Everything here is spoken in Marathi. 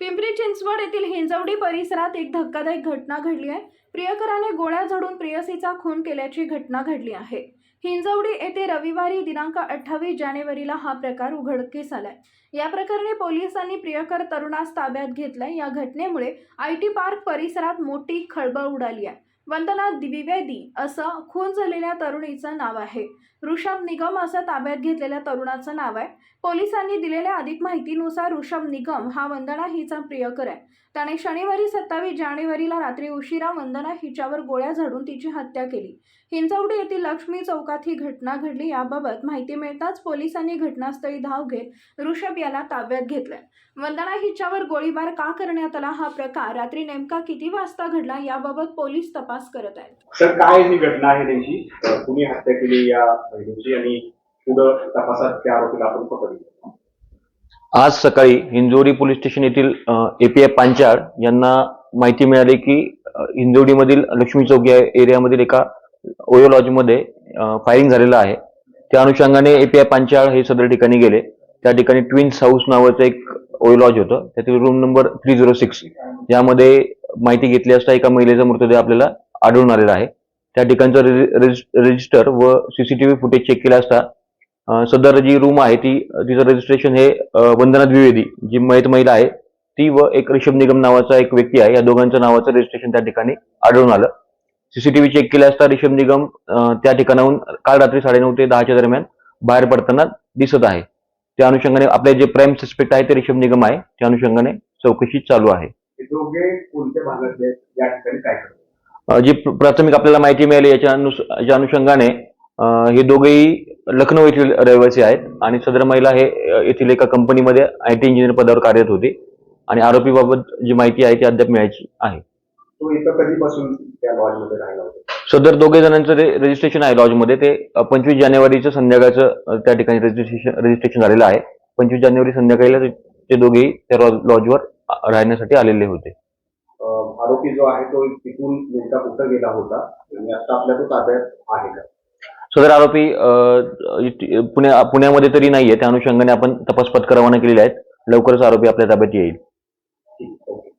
पिंपरी चिंचवड येथील हिंजवडी परिसरात एक धक्कादायक घटना घडली आहे. प्रियकराने गोळ्या झडून प्रेयसीचा खून केल्याची घटना घडली आहे. हिंजवडी येथे रविवारी दिनांक अठ्ठावीस जानेवारीला हा प्रकार उघडकीस आलाय. या प्रकरणी पोलिसांनी प्रियकर तरुणास ताब्यात घेतलाय. या घटनेमुळे आय टी पार्क परिसरात मोठी खळबळ उडाली आहे. वंदना द्विवेदी असं खून झालेल्या तरुणीचं नाव आहे. ऋषभ निगम असं ताब्यात घेतलेल्या तरुणाचं नाव आहे. पोलिसांनी दिलेल्या अधिक माहितीनुसार ऋषभ निगम हा वंदना हिचा प्रियकर आहे. त्याने शनिवारी सत्तावीस जानेवारीला रात्री उशिरा वंदना हिच्यावर गोळ्या झाडून तिची हत्या केली. हिंजवडी येथील लक्ष्मी चौकात ही घटना घडली. याबाबत माहिती मिळताच पोलिसांनी घटनास्थळी धाव घेत ऋषभ याला ताब्यात घेतलंय. वंदना हिच्यावर गोळीबार का करण्यात आला हा प्रकार? रात्री नेमका किती वाजता घडला? याबाबत पोलीस तपास करत आहेत. सर काय ही घटना आहे त्यांची? कुणी हत्या केली या बहिणीची आणि पुढं तपासात त्या आरोपीला आपण पकडले आज सकाळी हिंजवडी पोलीस स्टेशन येथील एपीआय पांचाळ यांना माहिती मिळाली की अ, हिंजवडीमधील लक्ष्मी चौक या एरियामधील एका ओयो लॉजमध्ये फायरिंग झालेलं आहे. त्या अनुषंगाने एपीआय पांचाळ हे सदर ठिकाणी गेले. त्या ठिकाणी ट्विन्स हाऊस नावाचं एक ओयो लॉज होतं. त्यातील room number three zero six यामध्ये माहिती घेतली असता एका महिलेचा मृतदेह आपल्याला आढळून आलेला आहे. त्या ठिकाणचं रजिस्टर व सीसीटीव्ही फुटेज चेक केलं असता सदर जी रूम आहे ती तिचं रजिस्ट्रेशन हे वंदना द्विवेदी जी मयत महिला आहे ती व एक ऋषभ निगम नावाचा एक व्यक्ती आहे. या दोघांचं नावाचं रजिस्ट्रेशन त्या ठिकाणी आढळून आलं. सीसीटीव्ही चेक केले असता ऋषभ निगम त्या ठिकाणाहून काल रात्री साडेनऊ ते दहाच्या दरम्यान बाहेर पडताना दिसत आहे. त्या अनुषंगाने आपले जे प्राईम सस्पेक्ट आहे ते ऋषभ निगम आहे. त्या अनुषंगाने चौकशी चालू आहे. जी प्र- प्राथमिक आपल्याला माहिती मिळाली याच्या अनुषंगाने हे दोघेही लखनौ येथील रहिवासी आहेत आणि सदर महिला हे येथील एका कंपनीमध्ये आय टी इंजिनियर पदावर कार्यरत होती. आणि आरोपीबाबत जी माहिती आहे ती अद्याप मिळायची आहे. तो इथं कधीपासून त्या लॉजमध्ये राहिला होता? सदर दोघे जणांचं जे रजिस्ट्रेशन आहे लॉजमध्ये ते पंचवीस जानेवारीचं संध्याकाळचं अ, त्या ठिकाणी रजिस्ट्रेशन रजिस्ट्रेशन झालेलं आहे. पंचवीस जानेवारी संध्याकाळीला ते- ते दोघेही त्या लॉज- लॉजवर राहण्यासाठी आलेले होते. अं, आरोपी जो आहे तो तिथून नेमका कुठं गेला होता? आणि आता आपल्या तो ताब्यात आहे का? सदर आरोपी अ, पुण्या पुण्यामध्ये तरी नाहीये त्या अनुषंगाने आपण तपास पथक रवाना केलेले आहेत. लवकरच आरोपी आपल्या ताब्यात येईल. ठीक ओके.